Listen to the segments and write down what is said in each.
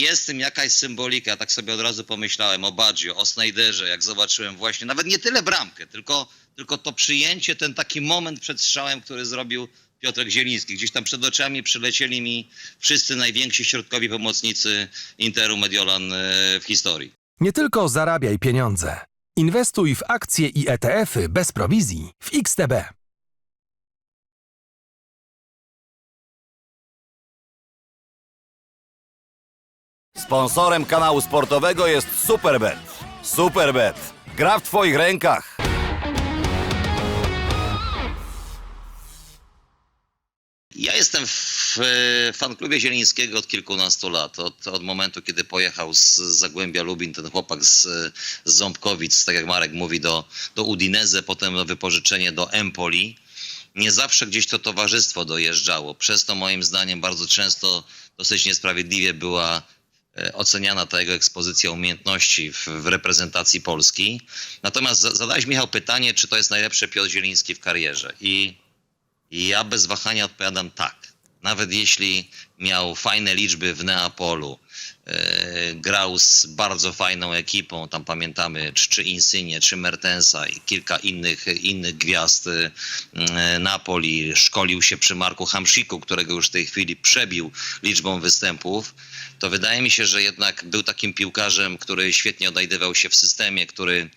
Jest w tym jakaś symbolika, tak sobie od razu pomyślałem o Baggio, o Snyderze, jak zobaczyłem właśnie, nawet nie tyle bramkę, tylko, tylko to przyjęcie, ten taki moment przed strzałem, który zrobił Piotrek Zieliński. Gdzieś tam przed oczami przylecieli mi wszyscy najwięksi środkowi pomocnicy Interu Mediolan e, w historii. Nie tylko zarabiaj pieniądze. Inwestuj w akcje i ETF-y bez prowizji w XTB. Sponsorem kanału sportowego jest Superbet. Superbet. Gra w Twoich rękach. Ja jestem w e, fanklubie Zielińskiego od kilkunastu lat. Od, od momentu, kiedy pojechał z Zagłębia Lubin, ten chłopak z, z Ząbkowic, tak jak Marek mówi, do, do Udineze, potem na wypożyczenie do Empoli. Nie zawsze gdzieś to towarzystwo dojeżdżało. Przez to moim zdaniem bardzo często dosyć niesprawiedliwie była oceniana ta jego ekspozycja umiejętności w, w reprezentacji Polski. Natomiast za- zadałeś, Michał, pytanie, czy to jest najlepszy Piotr Zieliński w karierze. I i ja bez wahania odpowiadam tak. Nawet jeśli miał fajne liczby w Neapolu, e, grał z bardzo fajną ekipą, tam pamiętamy czy, Insigne, czy Mertensa i kilka innych, innych gwiazd e, Napoli, szkolił się przy Marku Hamsziku, którego już w tej chwili przebił liczbą występów, to wydaje mi się, że jednak był takim piłkarzem, który świetnie odnajdywał się w systemie, który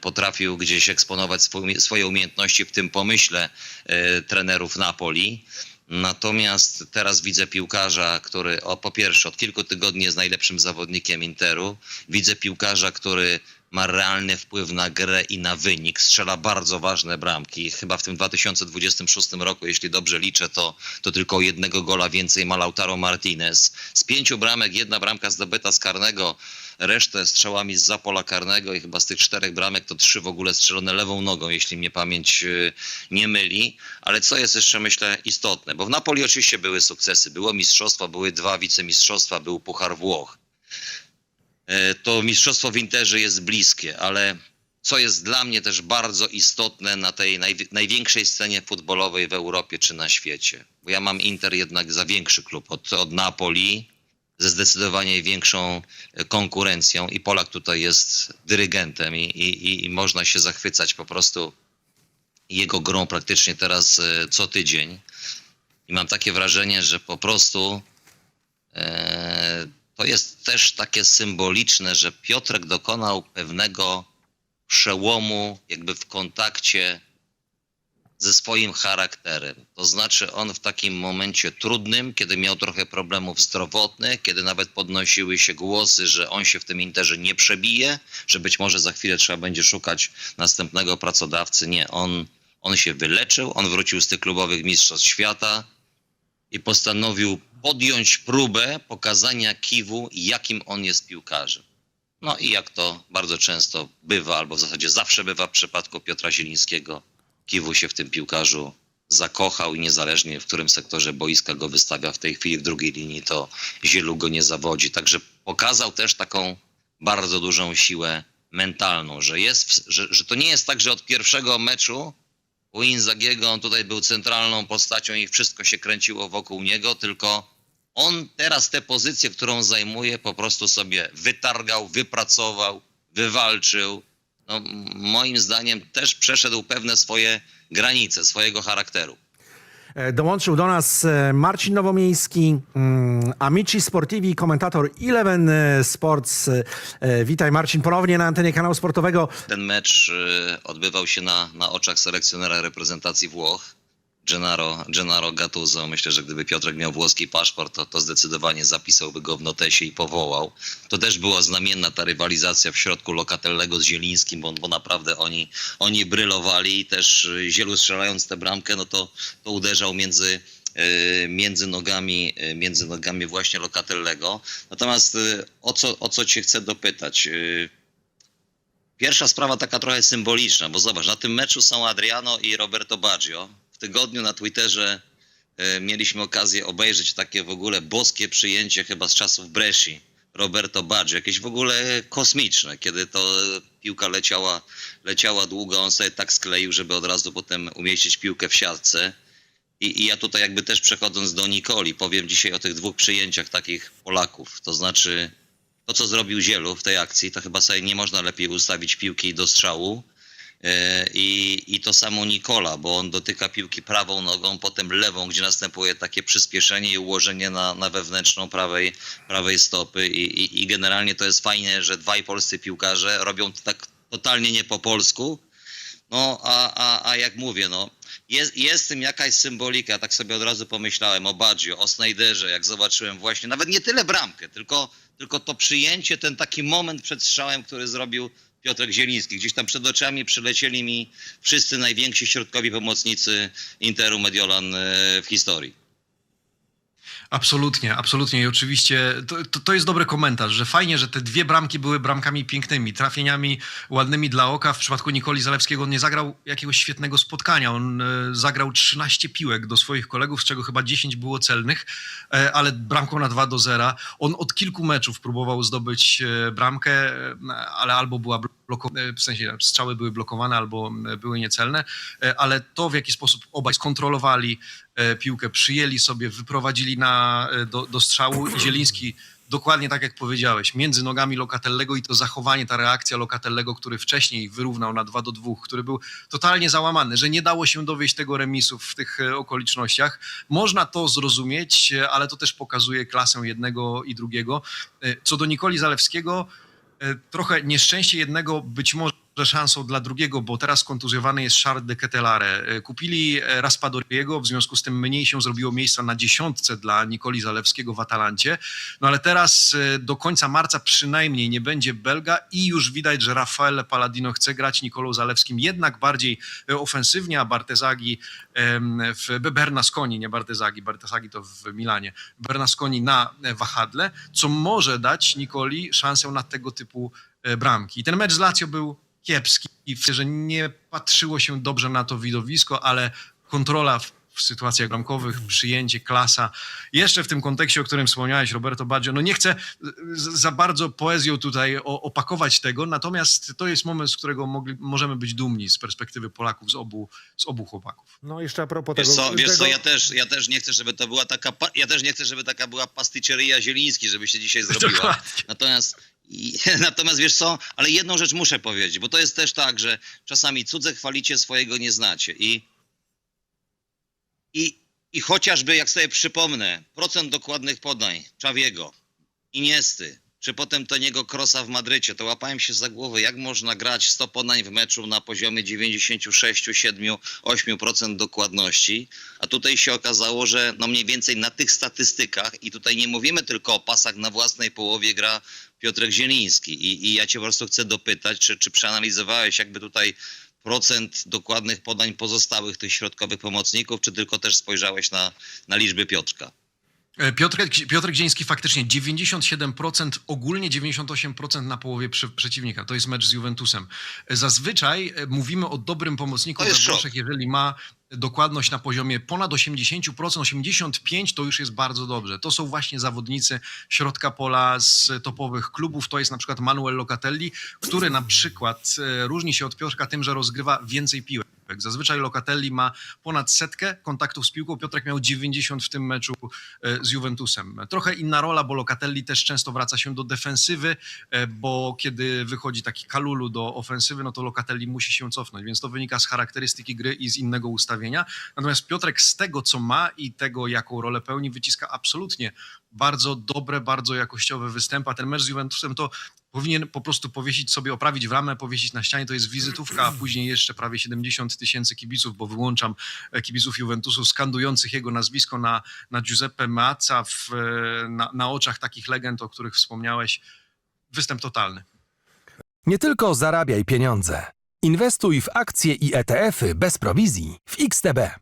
potrafił gdzieś eksponować swoje umiejętności w tym pomyśle e, trenerów Napoli. Natomiast teraz widzę piłkarza, który o, po pierwsze od kilku tygodni jest najlepszym zawodnikiem Interu. Widzę piłkarza, który ma realny wpływ na grę i na wynik. Strzela bardzo ważne bramki. Chyba w tym 2026 roku, jeśli dobrze liczę, to, to tylko jednego gola więcej ma Lautaro Martinez. Z pięciu bramek jedna bramka zdobyta z karnego, resztę strzałami z pola karnego i chyba z tych czterech bramek to trzy w ogóle strzelone lewą nogą, jeśli mnie pamięć y, nie myli. Ale co jest jeszcze, myślę, istotne, bo w Napoli oczywiście były sukcesy. Było mistrzostwo, były dwa wicemistrzostwa, był Puchar Włoch. E, To mistrzostwo w Interze jest bliskie, ale co jest dla mnie też bardzo istotne na tej naj, największej scenie futbolowej w Europie czy na świecie. Bo ja mam Inter jednak za większy klub od, od Napoli, ze zdecydowanie większą e, konkurencją i Polak tutaj jest dyrygentem i, i, i można się zachwycać po prostu jego grą praktycznie teraz e, co tydzień. I mam takie wrażenie, że po prostu to jest też takie symboliczne, że Piotrek dokonał pewnego przełomu jakby w kontakcie ze swoim charakterem. To znaczy on w takim momencie trudnym, kiedy miał trochę problemów zdrowotnych, kiedy nawet podnosiły się głosy, że on się w tym interze nie przebije, że być może za chwilę trzeba będzie szukać następnego pracodawcy. Nie, on, on się wyleczył, on wrócił z tych klubowych mistrzostw świata i postanowił podjąć próbę pokazania Kiwu, jakim on jest piłkarzem. No i jak to bardzo często bywa, albo w zasadzie zawsze bywa w przypadku Piotra Zielińskiego, Kiwu się w tym piłkarzu zakochał i niezależnie w którym sektorze boiska go wystawia w tej chwili w drugiej linii, to Zielu go nie zawodzi. Także pokazał też taką bardzo dużą siłę mentalną, że, jest, że, że to nie jest tak, że od pierwszego meczu u Inzagiego on tutaj był centralną postacią i wszystko się kręciło wokół niego, tylko on teraz tę pozycję, którą zajmuje, po prostu sobie wytargał, wypracował, wywalczył. No, moim zdaniem też przeszedł pewne swoje granice, swojego charakteru. E, Dołączył do nas e, Marcin Nowomiejski, mm, Amici Sportivi, komentator Eleven e, Sports. Witaj Marcin ponownie na antenie kanału sportowego. Ten mecz odbywał się na, na oczach selekcjonera reprezentacji Włoch, Gennaro, Gennaro Gattuso. Myślę, że gdyby Piotrek miał włoski paszport, to, to zdecydowanie zapisałby go w notesie i powołał. To też była znamienna ta rywalizacja w środku Lokatellego z Zielińskim, bo, bo naprawdę oni, oni brylowali i też y, Zielu strzelając tę bramkę, no to, to uderzał między y, między nogami, y, między nogami właśnie Lokatellego. Natomiast o co, o co cię chcę dopytać? Pierwsza sprawa taka trochę symboliczna, bo zobacz, na tym meczu są Adriano i Roberto Baggio. Tygodniu na Twitterze e, mieliśmy okazję obejrzeć takie w ogóle boskie przyjęcie chyba z czasów Bresci. Roberto Baggio, jakieś w ogóle kosmiczne, kiedy to piłka leciała, leciała długo, on sobie tak skleił, żeby od razu potem umieścić piłkę w siatce. I, I ja tutaj jakby też przechodząc do Nikoli, powiem dzisiaj o tych dwóch przyjęciach takich Polaków. To znaczy to, co zrobił Zielu w tej akcji, to chyba sobie nie można lepiej ustawić piłki do strzału. E, I, I to samo Nikola, bo on dotyka piłki prawą nogą, potem lewą, gdzie następuje takie przyspieszenie i ułożenie na, na wewnętrzną prawej, prawej stopy. I, i, I generalnie to jest fajne, że dwaj polscy piłkarze robią to tak totalnie nie po polsku. No, a, a, a jak mówię, no, jest, jest w tym jakaś symbolika, tak sobie od razu pomyślałem o Baggio, o Snyderze, jak zobaczyłem właśnie, nawet nie tyle bramkę, tylko, tylko to przyjęcie, ten taki moment przed strzałem, który zrobił Piotrek Zieliński. Gdzieś tam przed oczami przylecieli mi wszyscy najwięksi środkowi pomocnicy Interu Mediolan e, w historii. Absolutnie, absolutnie i oczywiście to, to, to jest dobry komentarz, że fajnie, że te dwie bramki były bramkami pięknymi, trafieniami ładnymi dla oka. W przypadku Nikoli Zalewskiego on nie zagrał jakiegoś świetnego spotkania. On e, zagrał 13 piłek do swoich kolegów, z czego chyba 10 było celnych, e, ale bramką na 2 do 0. On od kilku meczów próbował zdobyć e, bramkę, ale albo była blokowana, w sensie strzały były blokowane, albo e, były niecelne, e, ale to w jaki sposób obaj skontrolowali e, piłkę, przyjęli sobie, wyprowadzili na, e, do, do strzału i Zieliński dokładnie tak jak powiedziałeś, między nogami Lokatellego i to zachowanie, ta reakcja Lokatellego, który wcześniej wyrównał na 2 do 2, który był totalnie załamany, że nie dało się dowieść tego remisu w tych e, okolicznościach. Można to zrozumieć, e, ale to też pokazuje klasę jednego i drugiego. E, Co do Nikoli Zalewskiego, e, trochę nieszczęście jednego być może szansą dla drugiego, bo teraz kontuzjowany jest Charles de Ketelare. E, Kupili e, Raspadoriego, w związku z tym mniej się zrobiło miejsca na dziesiątce dla Nikoli Zalewskiego w Atalancie. No ale teraz e, do końca marca przynajmniej nie będzie Belga i już widać, że Rafael Palladino chce grać Nikolą Zalewskim jednak bardziej ofensywnie, a Bartezagi w Bernasconi, nie Bartezagi, Bartezagi to w Milanie, Bernasconi na wahadle, co może dać Nikoli szansę na tego typu bramki. I ten mecz z Lazio był kiepski i w- że nie patrzyło się dobrze na to widowisko, ale kontrola w, w sytuacjach bramkowych, przyjęcie, klasa. Jeszcze w tym kontekście, o którym wspomniałeś, Roberto Baggio, no nie chcę z- za bardzo poezją tutaj o, opakować tego, natomiast to jest moment, z którego mogli, możemy być dumni z perspektywy Polaków, z obu, z obu chłopaków. No jeszcze a propos Wiesz tego... co, wiesz co tego... ja, też, ja też nie chcę, żeby to była taka, ja też nie chcę, żeby taka była pasticzeria Zieliński, żeby się dzisiaj zrobiła. Dokładnie. Natomiast, natomiast wiesz co, ale jedną rzecz muszę powiedzieć, bo to jest też tak, że czasami cudze chwalicie, swojego nie znacie. I, i, i chociażby, jak sobie przypomnę, procent dokładnych podań Czawiego, Iniesty, czy potem Toniego Krosa w Madrycie, to łapałem się za głowę, jak można grać 100 podań w meczu na poziomie 96, 7, 8% dokładności, a tutaj się okazało, że no mniej więcej na tych statystykach i tutaj nie mówimy tylko o pasach na własnej połowie gra Piotrek Zieliński. I, i ja cię po prostu chcę dopytać, czy, czy przeanalizowałeś jakby tutaj procent dokładnych podań pozostałych tych środkowych pomocników, czy tylko też spojrzałeś na, na liczby Piotrka? E, Piotrek, Piotrek Dzieński faktycznie 97%, ogólnie 98% na połowie przy, przeciwnika. To jest mecz z Juventusem. E, Zazwyczaj e, mówimy o dobrym pomocniku szok. Włoszech, jeżeli ma dokładność na poziomie ponad 80%, 85% to już jest bardzo dobrze. To są właśnie zawodnicy środka pola z topowych klubów. To jest na przykład Manuel Locatelli, który na przykład różni się od Piotrka tym, że rozgrywa więcej piłek. Zazwyczaj Locatelli ma ponad setkę kontaktów z piłką, Piotrek miał 90 w tym meczu e, z Juventusem. Trochę inna rola, bo Locatelli też często wraca się do defensywy, e, bo kiedy wychodzi taki Kalulu do ofensywy, no to Locatelli musi się cofnąć, więc to wynika z charakterystyki gry i z innego ustawienia. Natomiast Piotrek z tego, co ma i tego, jaką rolę pełni, wyciska absolutnie bardzo dobre, bardzo jakościowe występy. A ten mecz z Juventusem to powinien po prostu powiesić sobie, oprawić w ramę, powiesić na ścianie, to jest wizytówka, a później jeszcze prawie 70 tysięcy kibiców, bo wyłączam e, kibiców Juventusu skandujących jego nazwisko na, na Giuseppe Meazza w, e, na, na oczach takich legend, o których wspomniałeś. Występ totalny. Nie tylko zarabiaj pieniądze. Inwestuj w akcje i ETF-y bez prowizji w XTB.